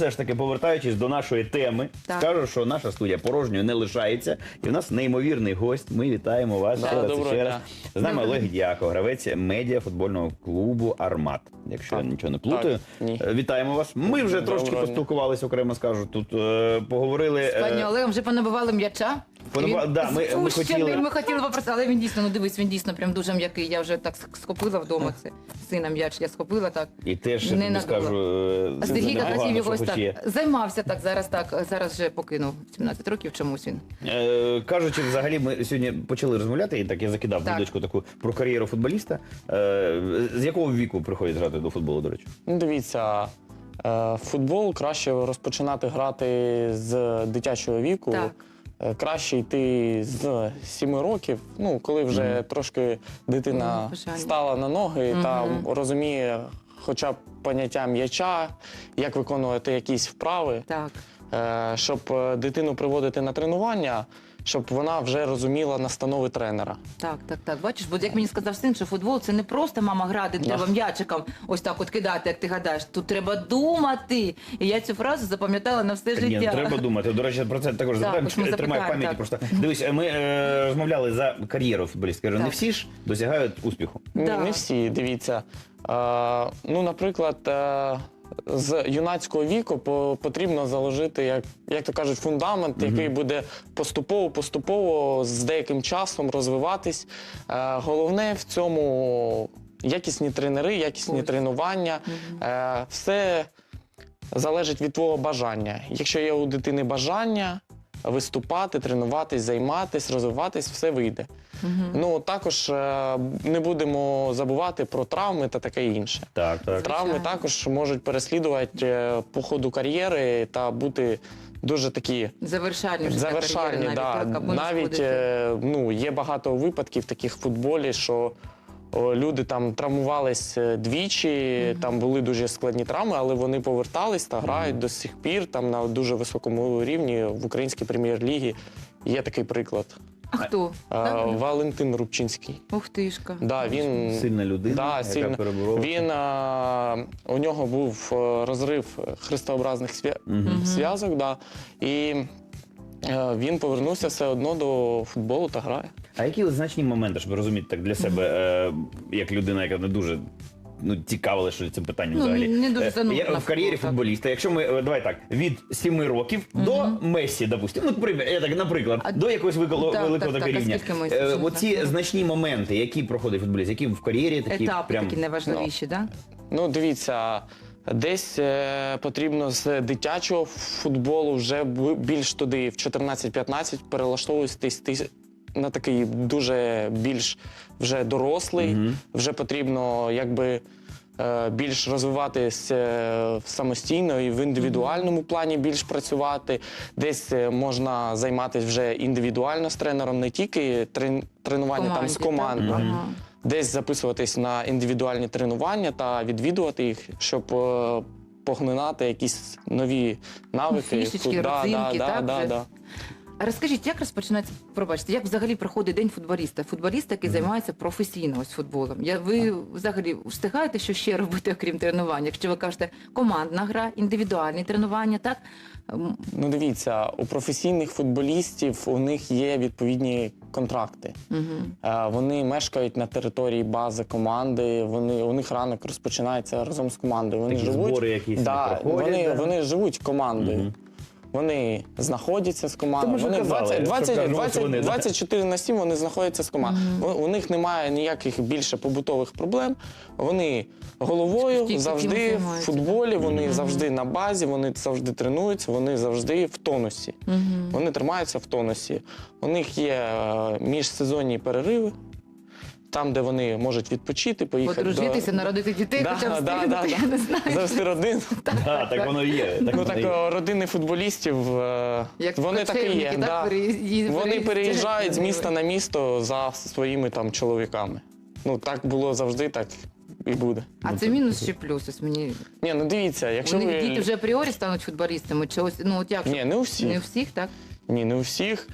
все ж таки повертаючись до нашої теми, Так. скажу, що наша студія порожньою не лишається. І в нас неймовірний гость. Ми вітаємо вас Да, ще раз і доброго ще дня. раз. З нами Доброго Олег Дяко, гравець медіа футбольного клубу Армат. Якщо я нічого не плутаю. Так, ні. Е, Вітаємо вас. Ми вже Доброго трошки дня. поспілкувалися, окремо скажу. Тут е, поговорили. З пані е, Олегом вже понабивали м'яча. Він да, ми- ми спущений, хотіли- ми хотіли попросити, але він дійсно, ну дивись, він дійсно прям дуже м'який. Я вже так схопила вдома це сина м'яч. Я схопила так. І теж я Не тобі скажу. е, А Сергій непогано, хотів його що ось хоч є. так. Займався так, зараз так, зараз вже покинув 17 років чомусь він. Е, кажучи, взагалі, ми сьогодні почали розмовляти, і так я закидав Так. дудочку таку про кар'єру футболіста. Е, з якого віку приходять грати до футболу, до речі? Ну, дивіться, е, футбол краще розпочинати грати з дитячого віку. Так. Е, Краще йти з 7 років, ну коли вже трошки дитина Ну, бажання. стала на ноги та розуміє хоча б поняття м'яча, як виконувати якісь вправи, Так. е, щоб е, дитину приводити на тренування, щоб вона вже розуміла настанови тренера. Так, так, так. Бачиш, бо як мені сказав син, що футбол це не просто мама грати, треба м'ячиком ось так от кидати, як ти гадаєш. Тут треба думати. І я цю фразу запам'ятала на все Ні, життя. не треба думати. До речі, про це також Так, запитаємо. ось ми Тримай запитаємо, пам'яті так. просто. Дивись, ми е, розмовляли за кар'єру футболіста. Кажу, не Так. всі ж досягають успіху. Ні, Да. не всі, дивіться. Е, ну, наприклад, е, з юнацького віку потрібно заложити, як, як то кажуть, фундамент, який буде поступово-поступово з деяким часом розвиватись. Е, головне в цьому якісні тренери, якісні Ось. тренування. Е, все залежить від твого бажання. Якщо є у дитини бажання виступати, тренуватись, займатись, розвиватись, все вийде. Ну також е, не будемо забувати про травми та таке інше. Так, так. Травми Звичайно. також можуть переслідувати е, по ходу кар'єри та бути дуже такі Завершальні вже завершальні. кар'єри да. навіть, так, або не навіть сходити. е, ну, є багато випадків таких в футболі, що о, люди там травмувались е, двічі, там були дуже складні травми, але вони повертались та грають до сих пір там на дуже високому рівні в українській прем'єр-лігі. Є такий приклад. А хто? Так? Валентин Рубчинський. Ух тишка. Да, він Сильна людина, Да, яка сильно. переборола. Він а, у нього був е, розрив хрестообразних свя... зв'язок, да, і е, він повернувся все одно до футболу та грає. А які значні моменти, щоб розуміти так для себе, е, як людина, яка не дуже. Ну, цікавила, що цим питанням Ну, взагалі. не дуже Е, я- в кар'єрі так. футболіста. Якщо ми е, давай так, від 7 років до Месі, допустимо, ну, при- я так, наприклад, А- до якогось виколо- Так, великого так, такого так, а рівня. скільки Месі Е, Оці так? значні моменти, які проходить футболіст, які в кар'єрі такі Етапи прям такі найважливіші, так? Ну, дивіться, десь е, потрібно з дитячого футболу вже більш туди, в 14-15, перелаштовуватись ти- на такий дуже більш вже дорослий. Вже потрібно якби. е, Більш розвиватись е, самостійно і в індивідуальному плані більш працювати. Десь е, можна займатися вже індивідуально з тренером, не тільки трен- тренування там з командою Ага. десь записуватись на індивідуальні тренування та відвідувати їх, щоб е, поглинати якісь нові навики. Фішечки, родзинки, да, так, да, вже? Розкажіть, як розпочинається, пробачте, як взагалі проходить день футболіста? Футболіста, який займається професійно ось футболом. Я, ви взагалі встигаєте що ще робити, окрім тренувань? Якщо ви кажете, командна гра, індивідуальні тренування, так? Ну дивіться, у професійних футболістів у них є відповідні контракти. Мгм. Е, Вони мешкають на території бази команди. Вони у них ранок розпочинається разом з командою. Вони Такі живуть збори якісь да, не проходять, вони, да? вони живуть командою. Вони знаходяться з командою. Вони казали, 20, 20, 20, вони, 24 на 7 вони знаходяться з командою. У, у них немає ніяких більше побутових проблем. Вони головою Тільки завжди в футболі, вони завжди на базі, вони завжди тренуються, вони завжди в тонусі. Мгм. Вони тримаються в тонусі. У них є е, міжсезонні перериви, там, де вони можуть відпочити, поїхати. Подружитися, народити дітей, Да, хоча б да, встигнути, да, я не знаю. Завести родину. Да, так воно і є. Так Ну воно так є. е, родини футболістів, е, Як вони так і є. кочевники, так, Да. переїзд- Вони переїзд- переїжджають з міста на місто за своїми там чоловіками. Ну так було завжди, так і буде. А це мінус чи плюс? Ось мені Ні, ну дивіться, якщо вони ви діти вже апріорі стануть футболістами, чи ось ну от як ні, не у всіх. не у всіх, так? Ні, не у всіх.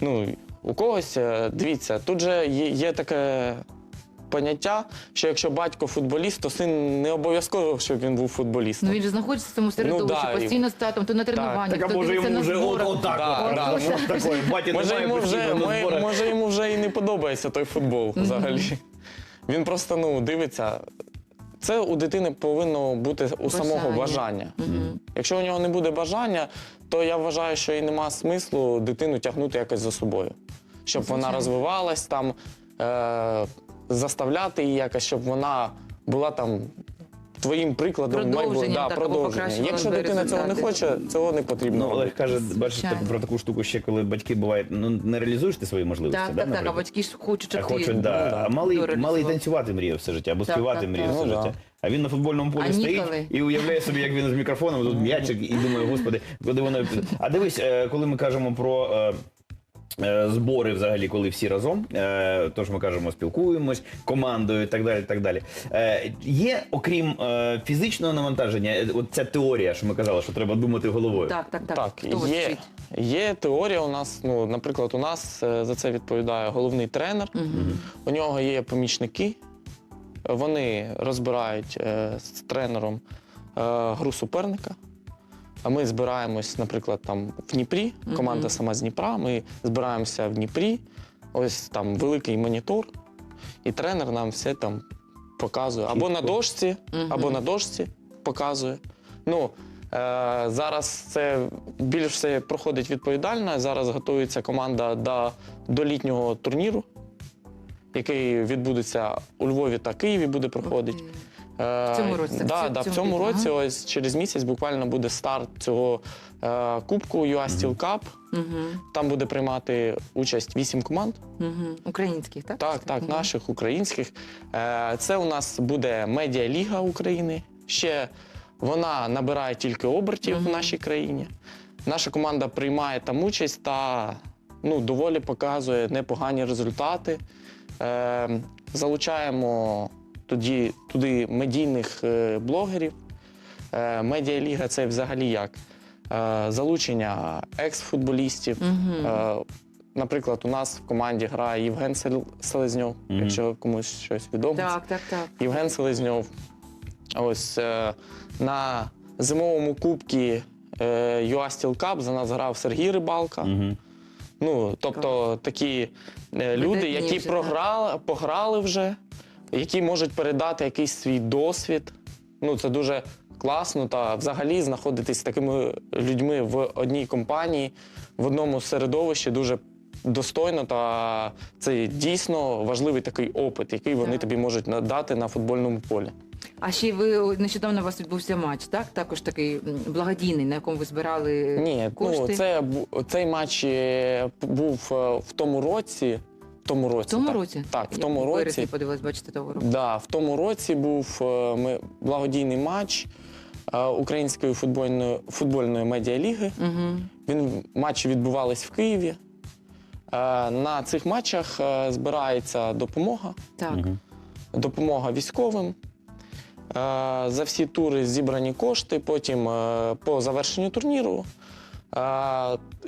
Ну, у когось, е, дивіться, тут же є, є таке поняття, що якщо батько футболіст, то син не обов'язково, щоб він був футболістом. Ну він же знаходиться в цьому середовищі, да, і- постійно з татом, то на тренуваннях, Так то може дивиться йому на вже отак. Да, да, ну, Може йому, вже, постійно на мо- зборах. може йому вже і не подобається той футбол взагалі. Він просто ну, дивиться. Це у дитини повинно бути у самого Бажання. бажання. Мгм. Якщо у нього не буде бажання, то я вважаю, що і нема смислу дитину тягнути якось за собою. Щоб вона розвивалась там, е- заставляти її якось, щоб вона була там твоїм прикладом. Продовженням Да, продовження. Якщо дитина цього не хоче, цього не потрібно. Ну, Олег робити. каже, бачиш так, про таку штуку ще, коли батьки бувають, ну не реалізуєш ти свої можливості. Так, да, так, так, а батьки ж хочуть, А щоб ти... хочуть, да. да. А малий, малий танцювати мріяв все життя, або Так, співати так, так. все Ну, життя. да. А він на футбольному полі А стоїть ніколи? і уявляє собі, як він з мікрофоном, тут м'ячик, і думає, господи, куди воно. А дивись, е, коли ми кажемо про. е, Збори взагалі, коли всі разом, е, тож ми кажемо, спілкуємось командою і так далі. так далі. Е, Є, окрім е, фізичного навантаження, е, от ця теорія, що ми казали, що треба думати головою. Так, так, так. Так, Хто є, є теорія у нас. Ну, наприклад, у нас е, за це відповідає головний тренер. Мгм. У нього є помічники. Вони розбирають е, з тренером е, гру суперника. А ми збираємось, наприклад, там в Дніпрі, команда сама з Дніпра. Ми збираємося в Дніпрі, ось там великий монітор, і тренер нам все там показує. Або на дошці, або на дошці показує. Ну, е, зараз це більш все проходить відповідально. Зараз готується команда до, до літнього турніру, який відбудеться у Львові та Києві, буде проходити. В цьому році, Да, в да, в цьому цьому році, ага. ось через місяць буквально буде старт цього е, кубку UA Steel Cup. Мгм. Там буде приймати участь вісім команд. Мгм. Українських, так? Так, так, Мгм. наших українських. Е, Це у нас буде медіаліга України. Ще вона набирає тільки обертів Мгм. в нашій країні. Наша команда приймає там участь та ну, доволі показує непогані результати. Е, Залучаємо тоді, туди медійних е, блогерів. Е, Медіаліга це взагалі як? Е, Залучення екс-футболістів. Е, Наприклад, у нас в команді грає Євген Селезньов, Мгм. якщо комусь щось відомо. Так, так, так. Євген Селезньов. Ось на зимовому кубці UA Steel Cup за нас грав Сергій Рибалка. Угу. Ну, тобто такі люди, які програли, пограли вже, які можуть передати якийсь свій досвід. Ну, це дуже класно. Та взагалі знаходитись з такими людьми в одній компанії, в одному середовищі дуже достойно. Та це дійсно важливий такий опит, який вони тобі можуть надати на футбольному полі. А ще ви нещодавно у вас відбувся матч, так? Також такий благодійний, на якому ви збирали Ні, кошти. ну це цей матч е, був е, в тому році. В тому році, В тому так. році? Так, в Я тому році. подивилась, бачите, того року. Да, в тому році був е, ми, благодійний матч е, Української футбольної, футбольної медіаліги. Угу. Він матчі відбувались в Києві. Е, На цих матчах збирається допомога, Так. допомога військовим. За всі тури зібрані кошти. Потім по завершенню турніру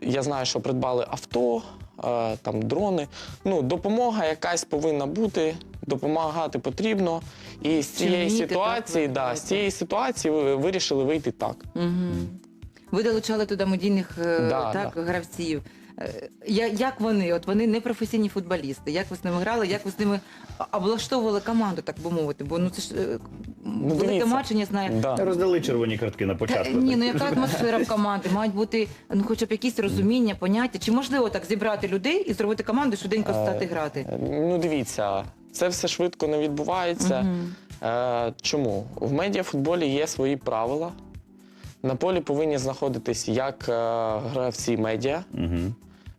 я знаю, що придбали авто, там дрони. Ну, допомога якась повинна бути, допомагати потрібно. І з цієї вмієте, ситуації, так, да, з цієї ситуації ви вирішили вийти так. Угу. Ви долучали туди медійних е, Да, так, гравців. Е, я- Як вони? От вони не професійні футболісти. Як ви з ними грали? Як ви з ними облаштовували команду, так би мовити? Бо ну це ж е, велике дивіться. матч, я. Да. Роздали червоні картки на Та, початку. Ні, ну яка атмосфера в команді? Мають бути ну, хоча б якісь розуміння, поняття. Чи можливо так зібрати людей і зробити команду, швиденько стати грати? Е, Ну, дивіться, це все швидко не відбувається. Мгм. Е, чому? В медіафутболі є свої правила. На полі повинні знаходитись як е, гравці медіа, Угу.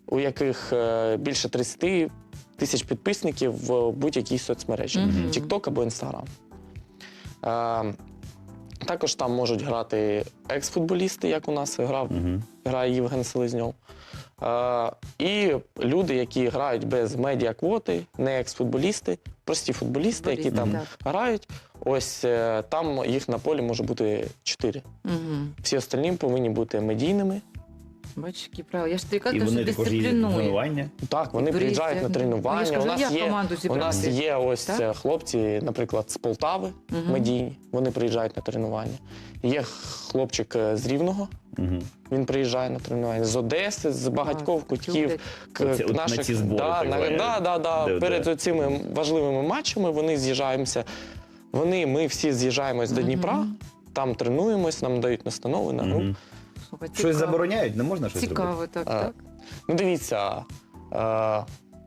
у яких е, більше 30 тисяч підписників в будь-якій соцмережі Мгм. TikTok або Instagram. Е, також там можуть грати екс-футболісти, як у нас грав Угу. грає Євген Селезньов. Е, і люди, які грають без медіаквоти, не екс-футболісти, прості футболісти, які там Футболісти, грають. Ось е, там їх на полі може бути чотири. Мгм. Всі остальні повинні бути медійними. Бачиш, які правила. Я ж тобі І кажу, що вони також їздять на дисциплінує. тренування. Так, вони Туристи. приїжджають на Ну, я ж тренування. кажу, у нас як є команду у нас є ось Так? е, хлопці, наприклад, з Полтави, Мгм. медійні. Вони приїжджають на тренування. Є хлопчик е, з Рівного. Угу. Він приїжджає на тренування з Одеси, з багатьох Клас, кутків люблять. к- Оці- от на наших ці збори, да, так на, звані. да, да, да. Де- перед де? цими важливими матчами вони з'їжджаємося. Вони, ми всі з'їжджаємось до Дніпра, там тренуємось, нам дають настанови на гру. Угу. Слухай, Щось забороняють? Не можна щось? Цікаво, так, А, так. Ну дивіться, е,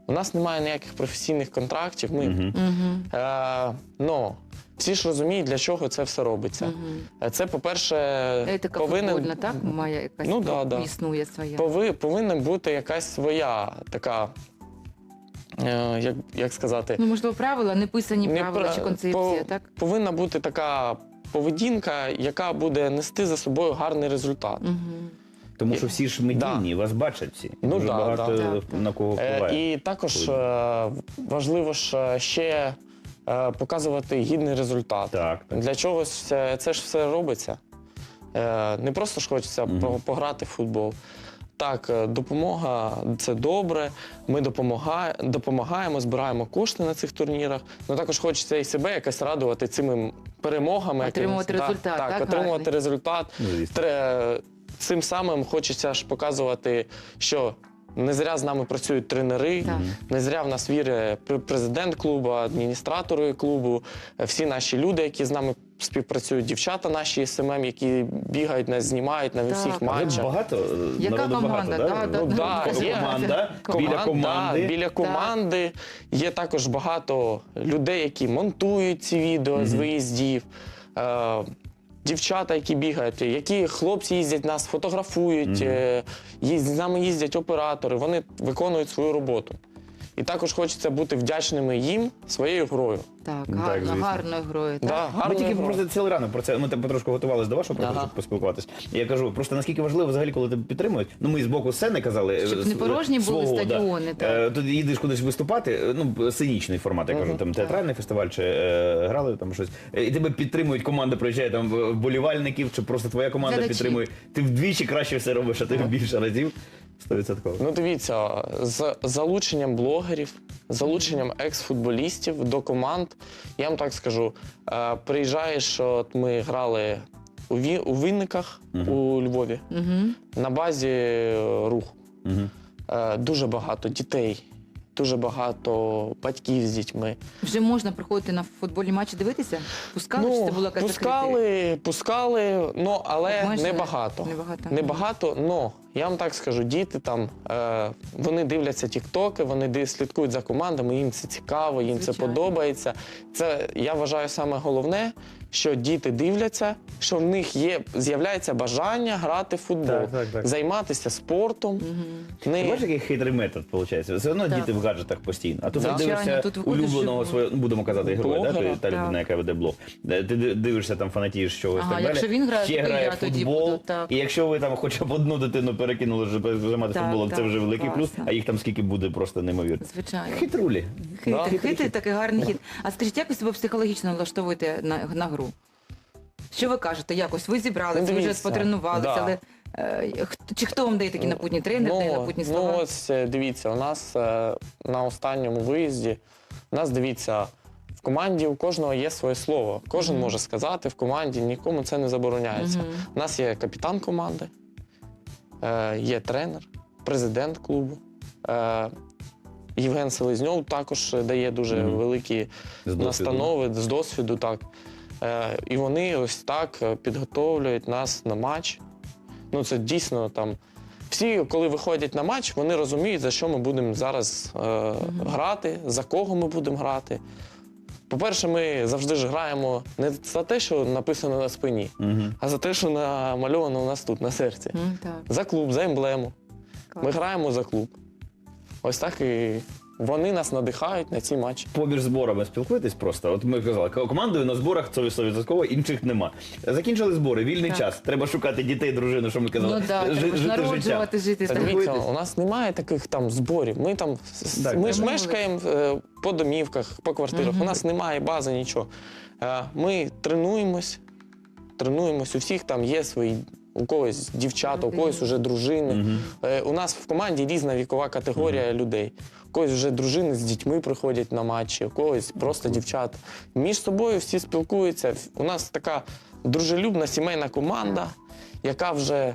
у нас немає ніяких професійних контрактів. Ми, Угу. Угу. е, ну, всі ж розуміють, для чого це все робиться. Угу. Е, Це, по-перше, Етика повинен, футбольна, так? Має якась Ну, да, да. існує своя. пови, повинна бути якась своя така, е, як, як сказати, Ну, можливо, правила, не писані Не правила пра- чи концепція, по- так? повинна бути така поведінка, яка буде нести за собою гарний результат. Угу. Тому що всі ж медійні, вас бачать всі. Ну, Дуже да, багато да. На кого Е, впливає. І також е, важливо ж е, ще показувати гідний результат. Так, так. Для чогось це, це ж все робиться. Не просто ж хочеться по- пограти в футбол. Так, допомога це добре. Ми допомага, допомагаємо, збираємо кошти на цих турнірах. Ну також хочеться і себе якось радувати цими перемогами. Отримувати якимось. результат, Так, так, отримувати гарний. результат. Ну, звісно. Тре- Цим самим хочеться ж показувати, що не зря з нами працюють тренери, Так. не зря в нас вірить пр- президент клубу, адміністратори клубу, е, всі наші люди, які з нами співпрацюють, дівчата наші СММ, які бігають, нас знімають на всіх матчах. багато, е, Яка народу команда? багато, Да, да, Ну, да, Ко- є. команда, Команда, біля команди. Да, біля команди. Є також багато людей, які монтують ці відео з виїздів. Дівчата, які бігають, які хлопці їздять нас, фотографують, mm -hmm. з нами їздять оператори, вони виконують свою роботу. І також хочеться бути вдячними їм своєю грою. Так, так, гарно, звісно. гарною грою. Да, Так? Ми гарною тільки грою. просто цілий ранок про це. Ми там потрошку готувалися до вашого проекту, Ага. щоб поспілкуватись. Я кажу, просто наскільки важливо взагалі, коли тебе підтримують. Ну ми з боку сцени казали, Щоб е, не с- порожні були стадіони, Да. так. Е, Тут їдеш кудись виступати, е, ну сценічний формат, я кажу, там театральний фестиваль, чи е, грали там щось. Е, І тебе підтримують, команда приїжджає там вболівальників, чи просто твоя команда Глядачі. підтримує. Ти вдвічі краще все робиш, а ти більше разів. 100%. Ну, дивіться, з залученням блогерів, залученням екс-футболістів до команд, я вам так скажу, е, приїжджаєш, от ми грали у, Ві, у Вінниках Мгм. у Львові Угу. на базі е, руху. Мгм. Е, дуже багато дітей, дуже багато батьків з дітьми. Вже можна приходити на футбольні матчі дивитися? Пускали, чи це було якась закрита? Ну, пускали, пускали, ну але Обмеження? небагато. Небагато. Небагато, но я вам так скажу, діти там е, вони дивляться тіктоки, вони слідкують за командами, їм це цікаво, їм це подобається. Це я вважаю саме головне, що діти дивляться, що в них є з'являється бажання грати в футбол, Так, так, так. займатися спортом. Не... бачиш, який хитрий метод виходить? Все одно Так. діти в гаджетах постійно. А тут Да. ти дивишся Звичайно, тут виходиш улюбленого живо. свого, ну, будемо казати, героя, да? Блогера. ти- та Так. людина, яка веде блог. Ти ди- дивишся там фанатієш чогось Ага, так далі. якщо він грає, Ще то і грає я в тоді футбол. буду, так. І якщо ви там хоча б одну дитину перекинули вже займатися Так, футболом, це так, вже великий плюс, а їх там скільки буде просто неймовірно. Звичайно. Хитрулі. Хитрий, Да. хитрий, такий гарний хід. А скажіть, як ви себе психологічно налаштовуєте на, на гру? Що ви кажете? Якось ви зібралися, Ну, ви вже дивіться, потренувалися, да. але е, хто- чи хто вам дає такі напутні тренер, дає напутні ну, слова? Ну, ось е, дивіться, у нас е, на останньому виїзді, у нас дивіться, в команді у кожного є своє слово. Кожен Мгм. може сказати в команді, нікому це не забороняється. Мгм. У нас є капітан команди, е, є тренер, президент клубу. Е, Євген Селезньов також дає дуже Мгм. великі З досвіду. настанови з досвіду, так. Е, і вони ось так е, підготовлюють нас на матч. Ну, це дійсно там. Всі, коли виходять на матч, вони розуміють, за що ми будемо зараз е, грати, за кого ми будемо грати. По-перше, ми завжди ж граємо не за те, що написано на спині, Мгм. а за те, що намальовано у нас тут на серці. М, так, За клуб, за емблему. клас. Ми граємо за клуб. Ось так і вони нас надихають на ці матчі. Поміж зборами спілкуєтесь просто. От ми казали, командою на зборах це 100%, інших нема. Закінчили збори, вільний Так. час. Треба шукати дітей, дружину, що ми казали. Ну так, ж жити життя. жити. Дивіться, у нас немає таких там зборів. Ми там Так, ми ж мешкаємо е, по домівках, по квартирах. Мгм. У нас немає бази, нічого. Е, Ми тренуємось, тренуємось. У всіх там є свої у когось дівчата, у когось вже дружини. Е, У нас в команді різна вікова категорія людей. У когось вже дружини з дітьми приходять на матчі, у когось просто дівчата. Між собою всі спілкуються. У нас така дружелюбна сімейна команда, яка вже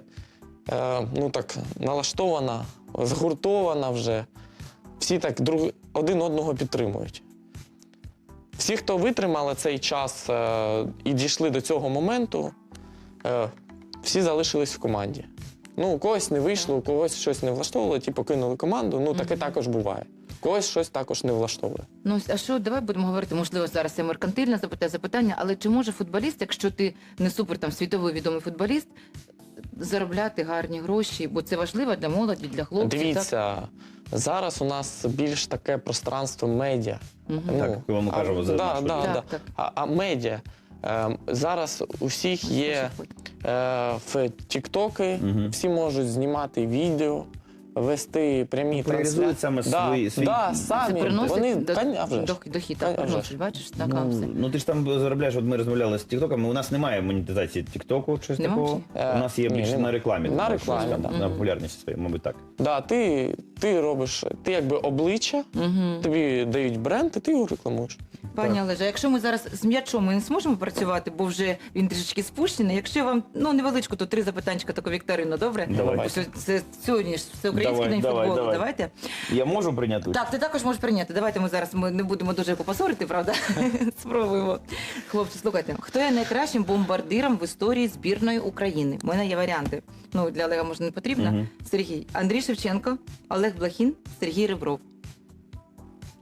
е, ну так налаштована, згуртована вже. Всі так друг, один одного підтримують. Всі, хто витримали цей час е, і дійшли до цього моменту, е, всі залишились в команді. Ну, у когось не вийшло, у когось щось не влаштовувало, ті покинули команду. Ну, таке також буває. Когось щось також не влаштовує. Ну а що, давай будемо говорити, можливо, зараз це меркантильне запитання, запитання, але чи може футболіст, якщо ти не супер там світовий відомий футболіст, заробляти гарні гроші, бо це важливо для молоді, для хлопців. Так? Дивіться, зараз у нас більш таке пространство медіа. Мгм. Так, коли ми а, кажемо за да, да, да. так. А, а медіа. Е, зараз у всіх є е, в Тіктоки, всі можуть знімати відео, вести прямі Популяризують трансляції. саме да, свої- свій- да, Це самі. приносить Вони, до, Кон- а вже ж. до, дохід, А так, вже ж. приносить, бачиш, так, а все. Ну, ну ти ж там заробляєш, от ми розмовляли з Тіктоком, у нас немає монетизації Тіктоку, щось Нема такого. чи? У нас є Ні, більше нема. на рекламі. На рекламі, там, да. на популярність своєї, мабуть, так. Да, ти, ти робиш, ти якби обличчя, Угу. тобі дають бренд, і ти його рекламуєш. Пані Олеже, якщо ми зараз з м'ячом ми не зможемо працювати, бо вже він трішечки спущений. Якщо вам ну невеличку, то три запитанчика таку вікторину, добре? Давай. Це, це сьогодні ж це український Давай, день давай, футболу. давай. Давайте. Я можу прийняти участь? Так, ти також можеш прийняти. Давайте ми зараз ми не будемо дуже попосорити, правда? Спробуємо. Хлопці, слухайте, хто є найкращим бомбардиром в історії збірної України? У мене є варіанти. Ну, для Олега може не потрібно. Мгм. Сергій Андрій Шевченко, Олег Блахін, Сергій Ребров.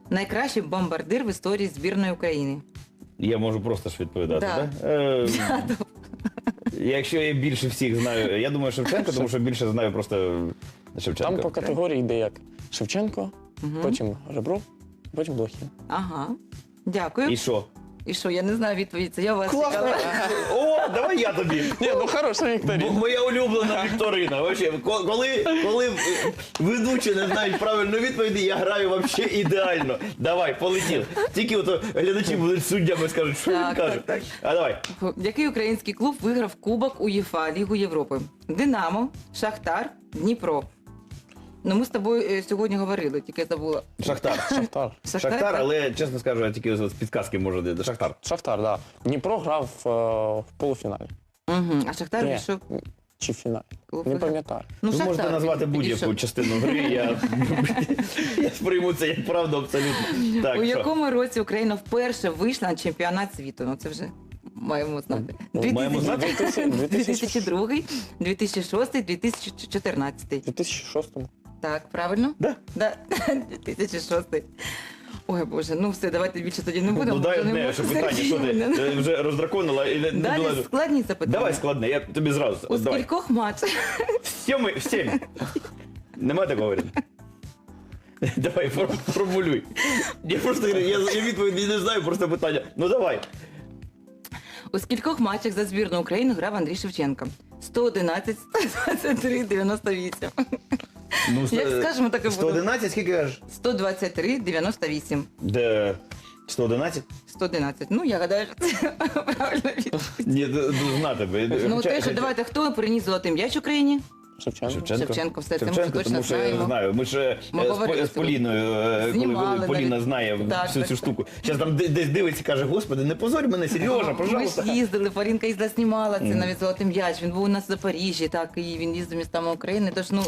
Найкращий бомбардир в історії збірної України. Я можу просто ж відповідати, Да. так? Е, якщо я більше всіх знаю, я думаю Шевченко, тому що більше знаю просто Шевченка. Там по категорії йде як Шевченко, потім Ребров, потім Блохін. Ага. Дякую. І що? І що, я не знаю відповідь. Це я вас Класно! цікава. О, давай я тобі. Ні, ну хороша Бо вікторія. моя улюблена Вікторина. Вообще, ко- коли, коли ведучі не знають правильну відповіді, я граю вообще ідеально. Давай, полетів. Тільки ото глядачі будуть суддями скажуть, що Так, він каже. так, так. А давай. Який український клуб виграв Кубок УЄФА Лігу Європи? Динамо, Шахтар, Дніпро. Ну, ми з тобою е, сьогодні говорили, тільки я забула. Шахтар. Шахтар. Шахтар, Шахтар, але чесно скажу, я тільки з підказки можу дати. Шахтар. Шахтар, да. Дніпро грав е, в полуфіналі. Угу. А Шахтар Ні. вийшов. Чи в фіналі? Не пам'ятаю. Ну, Ви Шахтар можете назвати будь-яку частину гри, я, я сприйму це як правду абсолютно. Так, У що? якому році Україна вперше вийшла на чемпіонат світу? Ну це вже маємо знати. Ну, маємо знати. 2002, 2006, 2014. 2006-му. Так, правильно? Да. Да. 2006. Ой, Боже, ну все, давайте більше тоді не будемо. Ну дай вже не одне, можу що питання, що ти е, вже роздраконила і не, не Далі була- складні запитання. Давай складне, я тобі зразу. У Давай. скількох матчах сьомий, в сім. Нема такого варіанту? Давай, фор- формулюй. Я просто я, я відповіді не знаю, просто питання. Ну давай. у скількох матчах за збірну України грав Андрій Шевченко? 111, 123, 98. Ну, Як е, скажемо, так і буде. 111, скільки кажеш? 123, 98. Де 111? 111. Ну, я гадаю, що це правильно відповідь. Ні, д- д- знати би. Ну, Хоча- те, що давайте, хто приніс золотий м'яч Україні? Шевченко. Шевченко. Шевченко, все це ми Шевченко, точно тому що я знаємо. знаю. Ми ж е, Ми з, говорили По- з Поліною, е, коли Знімали Поліна навіть. знає Так, всю так, цю так. штуку. Зараз там де- десь дивиться і каже, господи, не позорь мене, Сережа, Ми пожалуйста. ж їздили, Фарінка їздила, знімала це навіть золотий м'яч. Він був у нас в Запоріжжі, так, і він їздив містами України. Тож, ну,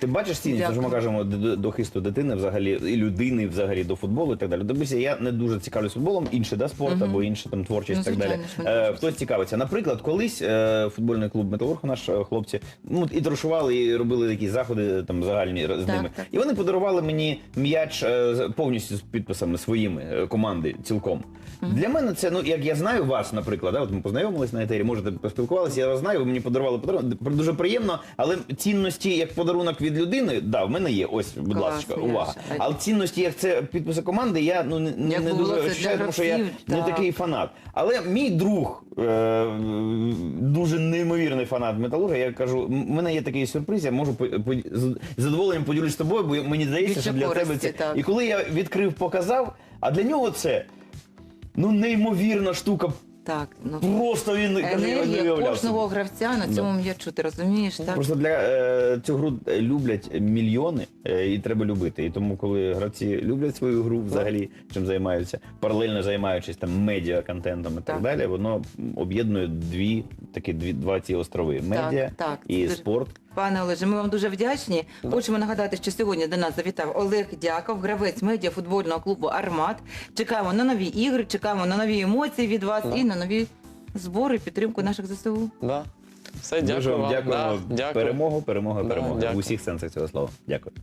Ти бачиш цінність, Дякую. що ми кажемо до, хисту дитини взагалі і людини взагалі до футболу і так далі. Дивися, я не дуже цікавлюсь футболом, інший да, спорт або інше там творчість Ну, і так далі. звичайно Е, хтось цікавиться. Наприклад, колись е, футбольний клуб Металург, наш е, хлопці, ну і трошували, і робили якісь заходи там загальні з ними. так. І вони подарували мені м'яч е, з- повністю з підписами своїми е, команди цілком. Для мене це, ну як я знаю вас, наприклад, да, от ми познайомились на етері, можете поспілкувалися, я вас знаю, ви мені подарували подарунок. Дуже приємно, але цінності як подарунок від людини, да, в мене є. Ось, будь ласка, Яша. увага. Але цінності, як це підписи команди, я ну не, не, Як не було дуже ощущаю, тому що я гравців, не так. такий фанат. Але мій друг, е, дуже неймовірний фанат металурга, я кажу, в мене є такий сюрприз, я можу з задоволенням поділюсь з тобою, бо мені здається, що для тебе це. І коли я відкрив, показав, а для нього це ну неймовірна штука. Так, ну Просто він я не енергія уявляв кожного гравця на цьому м'ячу, ти розумієш, так? Просто для е, цю гру люблять мільйони е, і треба любити. І тому, коли гравці люблять свою гру взагалі, чим займаються, паралельно займаючись там медіа контентом і так, Так. далі, воно об'єднує дві такі дві два ці острови: медіа так, і це спорт. Пане Олеже, ми вам дуже вдячні. Хочемо нагадати, що сьогодні до нас завітав Олег Дяков, гравець медіа футбольного клубу Армат. Чекаємо на нові ігри, чекаємо на нові емоції від вас Да. і на нові збори, підтримку наших ЗСУ. Да. Все, дякую Дуже вам вам. дякуємо. Да, дякую. Перемогу, перемога, Да, перемога. В дякую. усіх сенсах цього слова. Дякую.